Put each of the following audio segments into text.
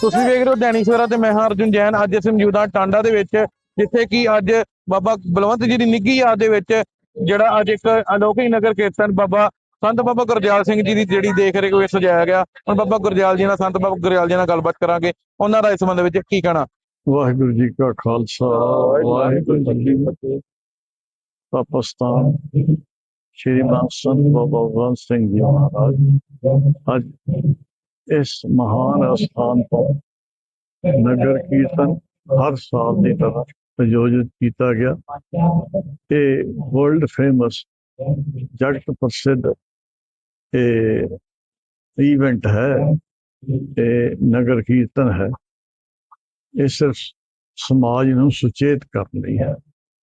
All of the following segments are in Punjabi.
ਤੁਸੀਂ ਵੇਖ ਰਹੇ ਹੋ ਦੈਨਿਕ ਸਵੇਰਾ ਤੇ ਮੈਂ ਹਾਂ ਅਰਜੁਨ ਜੈਨ ਅੱਜ ਅਸੀਂ ਮੌਜੂਦਾ ਟਾਂਡਾ ਦੇ ਵਿੱਚ ਜਿੱਥੇ ਕਿ ਅੱਜ ਬਾਬਾ ਬਲਵੰਤ ਜੀ ਦੀ ਨਿੱਘੀ ਯਾਦ ਦੇ ਵਿੱਚ ਜਿਹੜਾ ਅੱਜ ਇੱਕ ਅਲੌਕਿਕ ਨਗਰ ਕੀਰਤਨ ਬਾਬਾ ਸੰਤ ਬਾਬਾ ਗੁਰਦਿਆਲ ਸਿੰਘ ਜੀ ਦੀ ਜਿਹੜੀ ਦੇਖ ਰੇਖ ਵਿੱਚ ਸਜਾਇਆ ਗਿਆ। ਹੁਣ ਬਾਬਾ ਗੁਰਦਿਆਲ ਜੀ ਨਾਲ ਸੰਤ ਬਾਬਾ ਗੁਰਦਿਆਲ ਜੀ ਨਾਲ ਗੱਲਬਾਤ ਕਰਾਂਗੇ। ਉਹਨਾਂ ਦਾ ਇਸ ਸੰਬੰਧ ਵਿੱਚ ਕੀ ਕਹਿਣਾ? ਵਾਹਿਗੁਰੂ ਜੀ ਕਾ ਖਾਲਸਾ ਵਾਹਿਗੁਰੂ ਜੀ ਕੀ ਫਤਿਹ। ਪਾਕਿਸਤਾਨ ਸ਼੍ਰੀ ਮਾਨ ਸੰਤ ਬਾਬਾ ਵੰਸ ਸਿੰਘ ਜੀ। ਮਹਾਰਾਜ ਅੱਜ ਇਸ ਮਹਾਨ ਅਸਥਾਨ ਤੋਂ ਨਗਰ ਕੀਰਤਨ ਹਰ ਸਾਲ ਦੀ ਤਰ੍ਹਾਂ ਆਯੋਜਿਤ ਕੀਤਾ ਗਿਆ। ਇਹ ਵਰਲਡ ਫੇਮਸ ਜਗਤ ਪ੍ਰਸਿੱਧ ਇਹ ਇਵੈਂਟ ਹੈ ਤੇ ਨਗਰ ਕੀਰਤਨ ਹੈ। ਇਹ ਸਿਰਫ ਸਮਾਜ ਨੂੰ ਸੁਚੇਤ ਕਰਨ ਲਈ ਹੈ।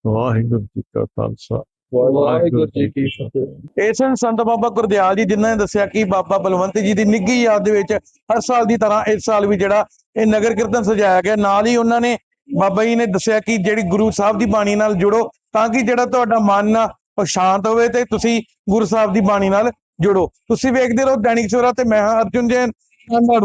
ਵਾਹਿਗੁਰੂ ਜੀ ਕਾ ਖਾਲਸਾ। ਵਾਹਿਗੁਰੂ ਜੀ ਕੀ ਫਤਿਹ। ਇਸ ਹਨ ਸੰਤ ਬਾਬਾ ਗੁਰਦਿਆਲ ਜੀ ਜਿਨ੍ਹਾਂ ਨੇ ਦੱਸਿਆ ਕਿ ਬਾਬਾ ਬਲਵੰਤ ਜੀ ਦੀ ਨਿੱਘੀ ਯਾਦ ਦੇ ਵਿੱਚ ਹਰ ਸਾਲ ਦੀ ਤਰ੍ਹਾਂ ਇਸ ਸਾਲ ਵੀ ਜਿਹੜਾ ਇਹ ਨਗਰ ਕੀਰਤਨ ਸਜਾਇਆ ਗਿਆ। ਨਾਲ ਹੀ ਉਹਨਾਂ ਨੇ ਬਾਬਾ ਜੀ ਨੇ ਦੱਸਿਆ ਕਿ ਜਿਹੜੀ ਗੁਰੂ ਸਾਹਿਬ ਦੀ ਬਾਣੀ ਨਾਲ ਜੁੜੋ ਤਾਂ ਕਿ ਜਿਹੜਾ ਤੁਹਾਡਾ ਮਨ ਆ ਉਹ ਸ਼ਾਂਤ ਹੋਵੇ ਤੇ ਤੁਸੀਂ ਗੁਰੂ ਸਾਹਿਬ ਦੀ ਬਾਣੀ ਨਾਲ ਜੁੜੋ। ਤੁਸੀਂ ਵੇਖਦੇ ਰਹੋ ਦੈਨਿਕ ਸਵੇਰਾ ਤੇ ਮੈਂ ਹਾਂ ਅਰਜੁਨ ਜੈਨ ਧੰਨਵਾਦ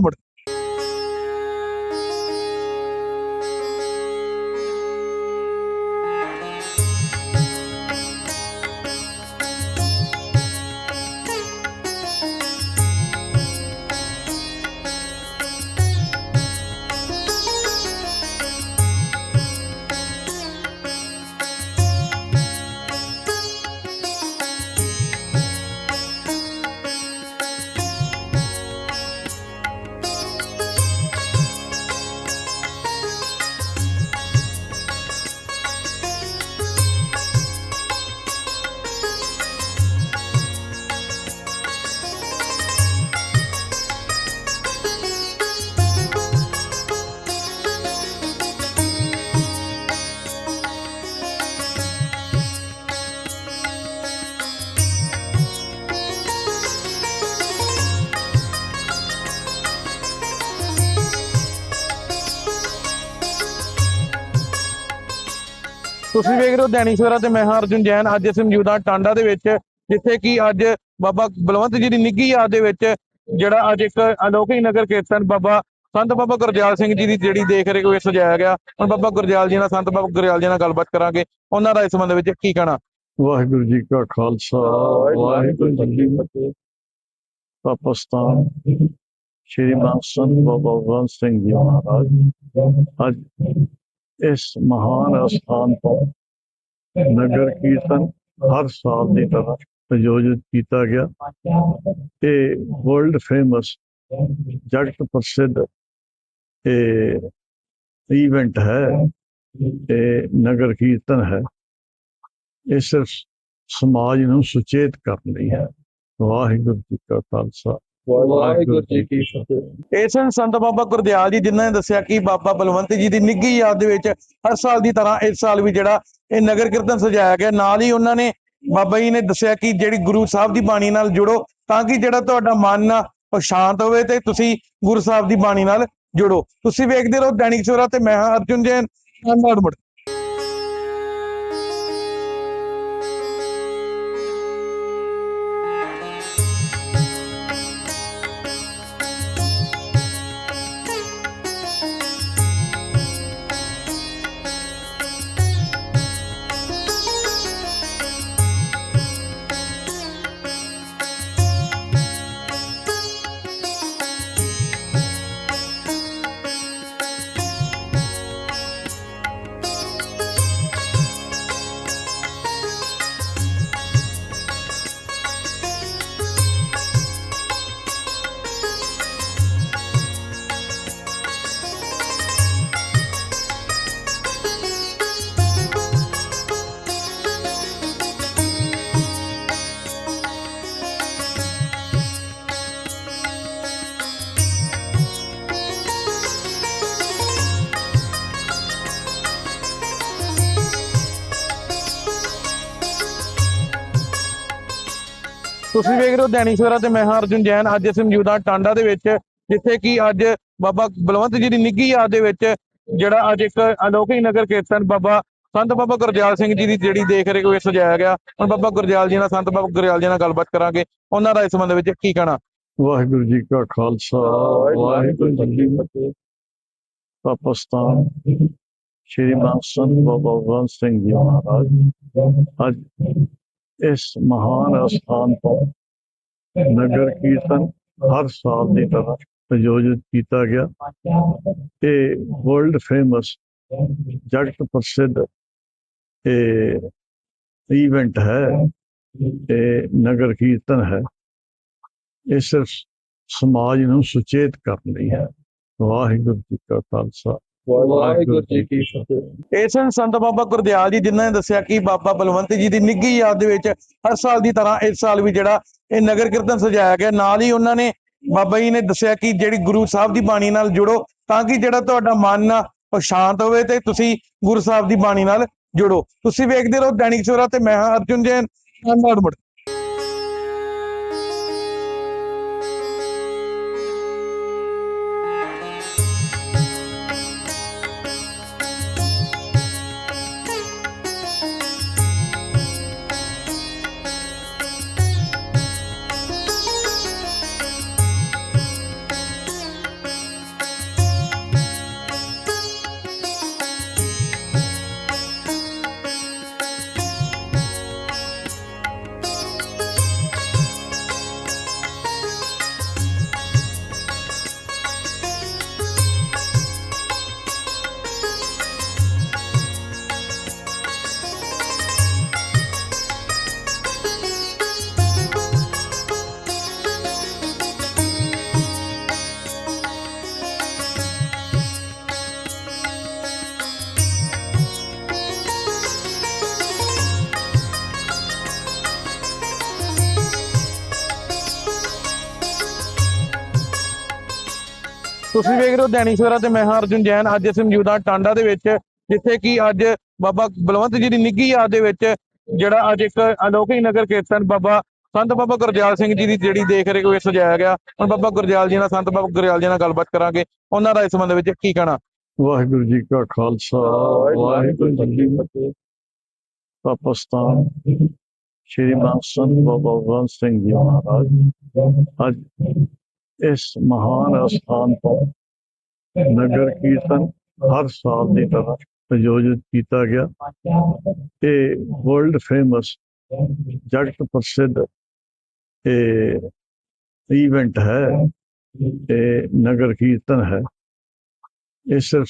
ਤੁਸੀਂ ਵੇਖ ਰਹੇ ਹੋ ਦੈਨਿਕ ਸਵੇਰਾ ਤੇ ਮੈਂ ਹਾਂ ਅਰਜੁਨ ਜੈਨ। ਅੱਜ ਅਸੀਂ ਮੌਜੂਦਾ ਟਾਂਡਾ ਦੇ ਵਿੱਚ ਜਿੱਥੇ ਕਿ ਅੱਜ ਬਾਬਾ ਬਲਵੰਤ ਜੀ ਦੀ ਨਿੱਘੀ ਯਾਦ ਦੇ ਵਿੱਚ ਜਿਹੜਾ ਅੱਜ ਇੱਕ ਅਲੌਕਿਕ ਨਗਰ ਕੀਰਤਨ ਬਾਬਾ ਸੰਤ ਬਾਬਾ ਗੁਰਦਿਆਲ ਸਿੰਘ ਜੀ ਦੀ ਜਿਹੜੀ ਦੇਖ ਰੇਖ ਵਿੱਚ ਸਜਾਇਆ ਗਿਆ। ਹੁਣ ਬਾਬਾ ਗੁਰਦਿਆਲ ਜੀ ਨਾਲ ਸੰਤ ਬਾਬਾ ਗੁਰਦਿਆਲ ਜੀ ਨਾਲ ਗੱਲਬਾਤ ਕਰਾਂਗੇ। ਉਹਨਾਂ ਦਾ ਇਸ ਸੰਬੰਧ ਵਿੱਚ ਕੀ ਕਹਿਣਾ? ਵਾਹਿਗੁਰੂ ਜੀ ਕਾ ਖਾਲਸਾ ਵਾਹਿਗੁਰੂ ਜੀ ਕੀ ਫਤਿਹ। ਪਾਕਿਸਤਾਨ ਸ਼੍ਰੀ ਮਾਨ ਸੰਤ ਬਾਬਾ ਵੰਸ ਸਿੰਘ ਜੀ। ਮਹਾਰਾਜ ਅੱਜ ਇਸ ਮਹਾਨ ਅਸਥਾਨ ਤੋਂ ਨਗਰ ਕੀਰਤਨ ਹਰ ਸਾਲ ਦੀ ਤਰ੍ਹਾਂ ਆਯੋਜਿਤ ਕੀਤਾ ਗਿਆ। ਇਹ ਵਰਲਡ ਫੇਮਸ ਜਗਤ ਪ੍ਰਸਿੱਧ ਇਹ ਇਵੈਂਟ ਹੈ ਤੇ ਨਗਰ ਕੀਰਤਨ ਹੈ। ਇਹ ਸਿਰਫ ਸਮਾਜ ਨੂੰ ਸੁਚੇਤ ਕਰਨ ਲਈ ਹੈ। ਵਾਹਿਗੁਰੂ ਜੀ ਕਾ ਖਾਲਸਾ। ਵਾਹਿਗੁਰੂ ਜੀ ਕੀ ਫਤਿਹ। ਇਸ ਹਨ ਸੰਤ ਬਾਬਾ ਗੁਰਦਿਆਲ ਜੀ ਜਿਨ੍ਹਾਂ ਨੇ ਦੱਸਿਆ ਕਿ ਬਾਬਾ ਬਲਵੰਤ ਜੀ ਦੀ ਨਿੱਘੀ ਯਾਦ ਦੇ ਵਿੱਚ ਹਰ ਸਾਲ ਦੀ ਤਰ੍ਹਾਂ ਇਸ ਸਾਲ ਵੀ ਜਿਹੜਾ ਇਹ ਨਗਰ ਕੀਰਤਨ ਸਜਾਇਆ ਗਿਆ। ਨਾਲ ਹੀ ਉਹਨਾਂ ਨੇ ਬਾਬਾ ਜੀ ਨੇ ਦੱਸਿਆ ਕਿ ਜਿਹੜੀ ਗੁਰੂ ਸਾਹਿਬ ਦੀ ਬਾਣੀ ਨਾਲ ਜੁੜੋ ਤਾਂ ਕਿ ਜਿਹੜਾ ਤੁਹਾਡਾ ਮਨ ਆ ਉਹ ਸ਼ਾਂਤ ਹੋਵੇ ਤੇ ਤੁਸੀਂ ਗੁਰੂ ਸਾਹਿਬ ਦੀ ਬਾਣੀ ਨਾਲ ਜੁੜੋ। ਤੁਸੀਂ ਵੇਖਦੇ ਰਹੋ ਦੈਨਿਕ ਸਵੇਰਾ ਤੇ ਮੈਂ ਹਾਂ ਅਰਜੁਨ ਜੈਨ ਧੰਨਵਾਦ ਤੁਸੀਂ ਵੇਖ ਰਹੇ ਹੋ ਦੈਨਿਕ ਸਵੇਰਾ ਤੇ ਮੈਂ ਹਾਂ ਅਰਜੁਨ ਜੈਨ। ਅੱਜ ਅਸੀਂ ਮੌਜੂਦਾ ਟਾਂਡਾ ਦੇ ਵਿੱਚ ਜਿੱਥੇ ਕਿ ਅੱਜ ਬਾਬਾ ਬਲਵੰਤ ਜੀ ਦੀ ਨਿੱਘੀ ਯਾਦ ਦੇ ਵਿੱਚ ਜਿਹੜਾ ਅੱਜ ਇੱਕ ਅਲੌਕਿਕ ਨਗਰ ਕੀਰਤਨ ਬਾਬਾ ਸੰਤ ਬਾਬਾ ਗੁਰਦਿਆਲ ਸਿੰਘ ਜੀ ਦੀ ਜਿਹੜੀ ਦੇਖ ਰੇਖ ਵਿੱਚ ਸਜਾਇਆ ਗਿਆ। ਹੁਣ ਬਾਬਾ ਗੁਰਦਿਆਲ ਜੀ ਨਾਲ ਸੰਤ ਬਾਬਾ ਗੁਰਦਿਆਲ ਜੀ ਨਾਲ ਗੱਲਬਾਤ ਕਰਾਂਗੇ। ਉਹਨਾਂ ਦਾ ਇਸ ਸੰਬੰਧ ਵਿੱਚ ਕੀ ਕਹਿਣਾ? ਵਾਹਿਗੁਰੂ ਜੀ ਕਾ ਖਾਲਸਾ ਵਾਹਿਗੁਰੂ ਜੀ ਕੀ ਫਤਿਹ। ਪਾਕਿਸਤਾਨ ਸ਼੍ਰੀ ਮਾਨ ਸੰਤ ਬਾਬਾ ਵੰਸ ਸਿੰਘ ਜੀ। ਮਹਾਰਾਜ ਅੱਜ ਇਸ ਮਹਾਨ ਅਸਥਾਨ ਤੋਂ ਨਗਰ ਕੀਰਤਨ ਹਰ ਸਾਲ ਦੀ ਤਰ੍ਹਾਂ ਆਯੋਜਿਤ ਕੀਤਾ ਗਿਆ। ਇਹ ਵਰਲਡ ਫੇਮਸ ਜਗਤ ਪ੍ਰਸਿੱਧ ਇਹ ਇਵੈਂਟ ਹੈ ਤੇ ਨਗਰ ਕੀਰਤਨ ਹੈ। ਇਹ ਸਿਰਫ ਸਮਾਜ ਨੂੰ ਸੁਚੇਤ ਕਰਨ ਲਈ ਹੈ। ਵਾਹਿਗੁਰੂ ਜੀ ਕਾ ਖਾਲਸਾ। ਵਾਹਿਗੁਰੂ ਜੀ ਕੀ ਫਤਿਹ। ਇਹ ਸਨ ਸੰਤ ਬਾਬਾ ਗੁਰਦਿਆਲ ਜੀ ਜਿਨ੍ਹਾਂ ਨੇ ਦੱਸਿਆ ਕਿ ਬਾਬਾ ਬਲਵੰਤ ਜੀ ਦੀ ਨਿੱਘੀ ਯਾਦ ਦੇ ਵਿੱਚ ਹਰ ਸਾਲ ਦੀ ਤਰ੍ਹਾਂ ਇਸ ਸਾਲ ਵੀ ਜਿਹੜਾ ਇਹ ਨਗਰ ਕੀਰਤਨ ਸਜਾਇਆ ਗਿਆ। ਨਾਲ ਹੀ ਉਹਨਾਂ ਨੇ ਬਾਬਾ ਜੀ ਨੇ ਦੱਸਿਆ ਕਿ ਜਿਹੜੀ ਗੁਰੂ ਸਾਹਿਬ ਦੀ ਬਾਣੀ ਨਾਲ ਜੁੜੋ ਤਾਂ ਕਿ ਜਿਹੜਾ ਤੁਹਾਡਾ ਮਨ ਆ ਉਹ ਸ਼ਾਂਤ ਹੋਵੇ ਤੇ ਤੁਸੀਂ ਗੁਰੂ ਸਾਹਿਬ ਦੀ ਬਾਣੀ ਨਾਲ ਜੁੜੋ। ਤੁਸੀਂ ਵੇਖਦੇ ਰਹੋ ਦੈਨਿਕ ਸਵੇਰਾ ਤੇ ਮੈਂ ਹਾਂ ਅਰਜੁਨ ਜੈਨ ਧੰਨਵਾਦ ਤੁਸੀਂ ਵੇਖ ਰਹੇ ਹੋ ਦੈਨਿਕ ਸਵੇਰਾ ਤੇ ਮੈਂ ਹਾਂ ਅਰਜੁਨ ਜੈਨ। ਅੱਜ ਅਸੀਂ ਮੌਜੂਦਾ ਟਾਂਡਾ ਦੇ ਵਿੱਚ ਜਿੱਥੇ ਕਿ ਅੱਜ ਬਾਬਾ ਬਲਵੰਤ ਜੀ ਦੀ ਨਿੱਘੀ ਯਾਦ ਦੇ ਵਿੱਚ ਜਿਹੜਾ ਅੱਜ ਇੱਕ ਅਲੌਕਿਕ ਨਗਰ ਕੀਰਤਨ ਬਾਬਾ ਸੰਤ ਬਾਬਾ ਗੁਰਦਿਆਲ ਸਿੰਘ ਜੀ ਦੀ ਜਿਹੜੀ ਦੇਖ ਰੇਖ ਵਿੱਚ ਸਜਾਇਆ ਗਿਆ। ਹੁਣ ਬਾਬਾ ਗੁਰਦਿਆਲ ਜੀ ਨਾਲ ਸੰਤ ਬਾਬਾ ਗੁਰਦਿਆਲ ਜੀ ਨਾਲ ਗੱਲਬਾਤ ਕਰਾਂਗੇ। ਉਹਨਾਂ ਦਾ ਇਸ ਸੰਬੰਧ ਵਿੱਚ ਕੀ ਕਹਿਣਾ? ਵਾਹਿਗੁਰੂ ਜੀ ਕਾ ਖਾਲਸਾ ਵਾਹਿਗੁਰੂ ਜੀ ਕੀ ਫਤਿਹ। ਪਾਕਿਸਤਾਨ ਸ਼੍ਰੀ ਮਾਨ ਸੰਤ ਬਾਬਾ ਵੰਸ ਸਿੰਘ ਜੀ। ਮਹਾਰਾਜ ਅੱਜ ਇਸ ਮਹਾਨ ਅਸਥਾਨ ਤੋਂ ਨਗਰ ਕੀਰਤਨ ਹਰ ਸਾਲ ਦੀ ਤਰ੍ਹਾਂ ਆਯੋਜਿਤ ਕੀਤਾ ਗਿਆ। ਇਹ ਵਰਲਡ ਫੇਮਸ ਜਗਤ ਪ੍ਰਸਿੱਧ ਇਹ ਇਵੈਂਟ ਹੈ ਤੇ ਨਗਰ ਕੀਰਤਨ ਹੈ। ਇਹ ਸਿਰਫ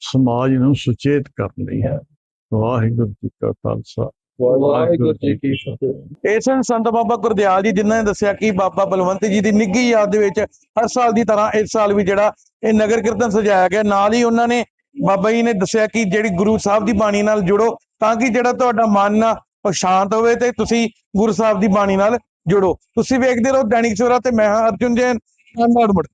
ਸਮਾਜ ਨੂੰ ਸੁਚੇਤ ਕਰਨ ਲਈ ਹੈ। ਵਾਹਿਗੁਰੂ ਜੀ ਕਾ ਖਾਲਸਾ। ਵਾਹਿਗੁਰੂ ਜੀ ਕੀ ਫਤਿਹ। ਇਹ ਸਨ ਸੰਤ ਬਾਬਾ ਗੁਰਦਿਆਲ ਜੀ ਜਿਨ੍ਹਾਂ ਨੇ ਦੱਸਿਆ ਕਿ ਬਾਬਾ ਬਲਵੰਤ ਜੀ ਦੀ ਨਿੱਘੀ ਯਾਦ ਦੇ ਵਿੱਚ ਹਰ ਸਾਲ ਦੀ ਤਰ੍ਹਾਂ ਇਸ ਸਾਲ ਵੀ ਜਿਹੜਾ ਇਹ ਨਗਰ ਕੀਰਤਨ ਸਜਾਇਆ ਗਿਆ। ਨਾਲ ਹੀ ਉਹਨਾਂ ਨੇ ਬਾਬਾ ਜੀ ਨੇ ਦੱਸਿਆ ਕਿ ਜਿਹੜੀ ਗੁਰੂ ਸਾਹਿਬ ਦੀ ਬਾਣੀ ਨਾਲ ਜੁੜੋ ਤਾਂ ਕਿ ਜਿਹੜਾ ਤੁਹਾਡਾ ਮਨ ਆ ਉਹ ਸ਼ਾਂਤ ਹੋਵੇ ਤੇ ਤੁਸੀਂ ਗੁਰੂ ਸਾਹਿਬ ਦੀ ਬਾਣੀ ਨਾਲ ਜੁੜੋ। ਤੁਸੀਂ ਵੇਖਦੇ ਰਹੋ ਦੈਨਿਕ ਸਵੇਰਾ ਤੇ ਮੈਂ ਹਾਂ ਅਰਜੁਨ ਜੈਨ ਧੰਨਵਾਦ ਮੁੜ